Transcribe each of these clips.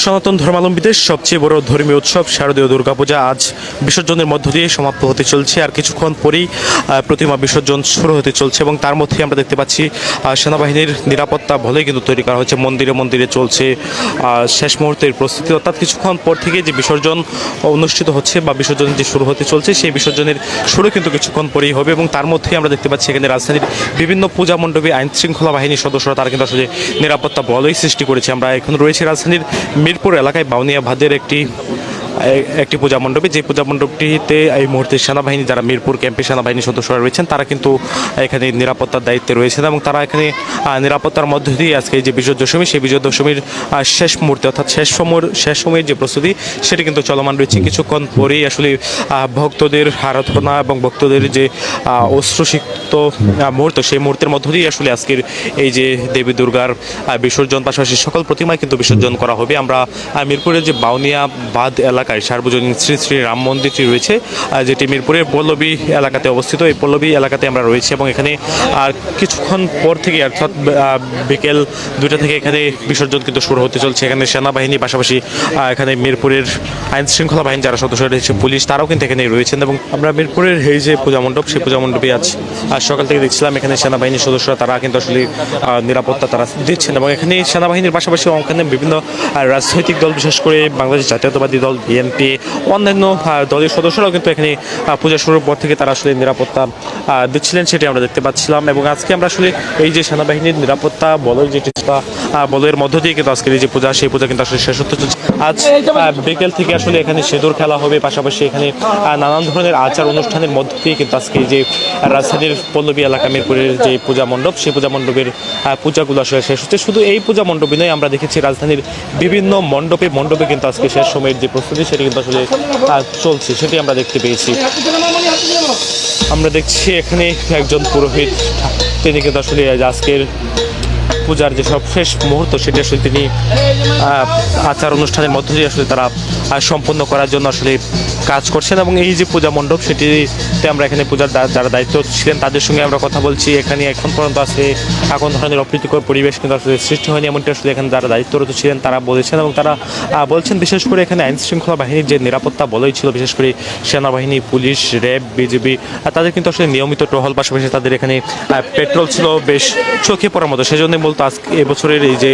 সনাতন ধর্মাবলম্বীদের সবচেয়ে বড় ধর্মীয় উৎসব শারদীয় দুর্গাপূজা। আজ বিসর্জনের মধ্য দিয়ে সমাপ্ত হতে চলছে আর কিছুক্ষণ পরেই প্রতিমা বিসর্জন শুরু হতে চলছে এবং তার মধ্যে আমরা দেখতে পাচ্ছি সেনাবাহিনীর নিরাপত্তা ভালোই কিন্তু তৈরি করা হয়েছে। মন্দিরে মন্দিরে চলছে শেষ মুহূর্তের প্রস্তুতি। অর্থাৎ কিছুক্ষণ পর থেকে যে বিসর্জন অনুষ্ঠিত হচ্ছে বা বিসর্জন যে শুরু হতে চলছে, সেই বিসর্জনের শুরু কিন্তু কিছুক্ষণ পরেই হবে এবং তার মধ্যেই আমরা দেখতে পাচ্ছি এখানে রাজধানীর বিভিন্ন পূজা মণ্ডপে আইন শৃঙ্খলা বাহিনীর সদস্যরা তারা কিন্তু আসলে নিরাপত্তা বলই সৃষ্টি করেছে। আমরা এখন রয়েছে রাজধানীর মিরপুর এলাকায় বাউনিয়া ভাদের একটি একটি পূজা মণ্ডপে। যে পূজা মণ্ডপটিতে এই মুহূর্তে সেনাবাহিনী যারা মিরপুর ক্যাম্পে সেনাবাহিনীর সদস্যরা রয়েছেন, তারা কিন্তু এখানে নিরাপত্তার দায়িত্বে রয়েছেন এবং তারা এখানে নিরাপত্তার মধ্য দিয়ে আজকে যে বিজয় দশমী সেই বিজয় দশমীর শেষ মুহূর্তে অর্থাৎ শেষ সময়ের শেষ সময়ের যে প্রস্তুতি, সেটি কিন্তু চলমান রয়েছে। কিছুক্ষণ পরেই আসলে ভক্তদের আরাধনা এবং ভক্তদের যে অশ্রুসিক্ত মুহূর্ত, সেই মুহূর্তের মধ্য দিয়ে আসলে আজকের এই যে দেবী দুর্গার বিসর্জন, পাশাপাশি সকল প্রতিমায় কিন্তু বিসর্জন করা হবে। আমরা মিরপুরের যে বাউনিয়া বাঁধ এলাকায় সার্বজনীন শ্রী শ্রী রাম মন্দিরটি রয়েছে যেটি মিরপুরের পল্লবী এলাকাতে অবস্থিত। এই পল্লবী এলাকাতে আমরা রয়েছি এবং এখানে আর কিছুক্ষণ পর থেকে অর্থাৎ বিকেল দুইটা থেকে এখানে বিসর্জন কিন্তু শুরু হতে চলছে। এখানে সেনাবাহিনী পাশাপাশি এখানে মিরপুরের আইন শৃঙ্খলা বাহিনী যারা সদস্য রয়েছে, পুলিশ তারাও কিন্তু এখানে রয়েছেন এবং আমরা মিরপুরের এই যে পূজা মণ্ডপ, সেই পূজা মণ্ডপে আজ আজ সকাল থেকে দেখছিলাম এখানে সেনাবাহিনীর সদস্যরা তারা কিন্তু আসলে নিরাপত্তা তারা দিচ্ছেন এবং এখানে সেনাবাহিনীর পাশাপাশি ওখানে বিভিন্ন রাজনৈতিক দল, বিশেষ করে বাংলাদেশ জাতীয়তাবাদী দল বিএনপি, অন্যান্য দলের সদস্যরাও কিন্তু এখানে পূজা শুরুর পর থেকে তারা আসলে নিরাপত্তা দিচ্ছিলেন, সেটি আমরা দেখতে পাচ্ছিলাম। এবং আজকে আমরা আসলে এই যে সেনাবাহিনীর নিরাপত্তা বলয় যে বলের মধ্য দিয়ে কিন্তু আজকের এই যে পূজা, সেই পূজা কিন্তু আসলে শেষ হতে চলছে। আজ বিকেল থেকে আসলে এখানে সেদুর খেলা হবে, পাশাপাশি এখানে নানান ধরনের আচার অনুষ্ঠানের মধ্য দিয়ে কিন্তু আজকে যে রাজধানীর পল্লবী এলাকা মিরপুরের যে পূজা মণ্ডপ, সেই পূজা মণ্ডপের পূজাগুলো আসলে শেষ হচ্ছে। শুধু এই পূজা মণ্ডপে নয়, আমরা দেখেছি রাজধানীর বিভিন্ন মণ্ডপে মণ্ডপে কিন্তু আজকে শেষ সময়ের যে প্রস্তুতি, সেটি কিন্তু আসলে চলছে, সেটি আমরা দেখতে পেয়েছি। আমরা দেখছি এখানে একজন পুরোহিত, তিনি কিন্তু আসলে আজকের পূজার যে সব শেষ মুহূর্ত সেটি আসলে তিনি আচার অনুষ্ঠানের মধ্য দিয়ে আসলে তারা সম্পন্ন করার জন্য আসলে কাজ করছেন এবং এই যে পূজা মণ্ডপ, সেটিতে আমরা এখানে পূজার যারা দায়িত্ব ছিলেন, তাদের সঙ্গে আমরা কথা বলছি। এখানে এখন পর্যন্ত আছে এখন ধরনের অপ্রীতিকর পরিবেশ কিন্তু আসলে সৃষ্টি হয়নি, এমনটি আসলে এখানে যারা দায়িত্বরত ছিলেন, তারা বলেছেন এবং তারা বলছেন বিশেষ করে এখানে আইন শৃঙ্খলা বাহিনীর যে নিরাপত্তা বলই ছিল, বিশেষ করে সেনাবাহিনী, পুলিশ, র্যাব বিজেপি তাদের কিন্তু আসলে নিয়মিত টহল, পাশাপাশি তাদের এখানে পেট্রোল ছিল বেশ চোখে পড়ার মতো। সেজন্য বলতো আজকে এবছরের এই যে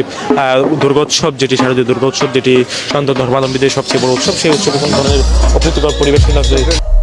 দুর্গোৎসব, যেটি শারদীয় দুর্গোৎসব, যেটি সন্ত ধর্মাবলম্বীদের সবচেয়ে বড় উৎসব, সেই উৎসব কোনো ধরনের অপ্রীতিকর পরিবেশ কিন্তু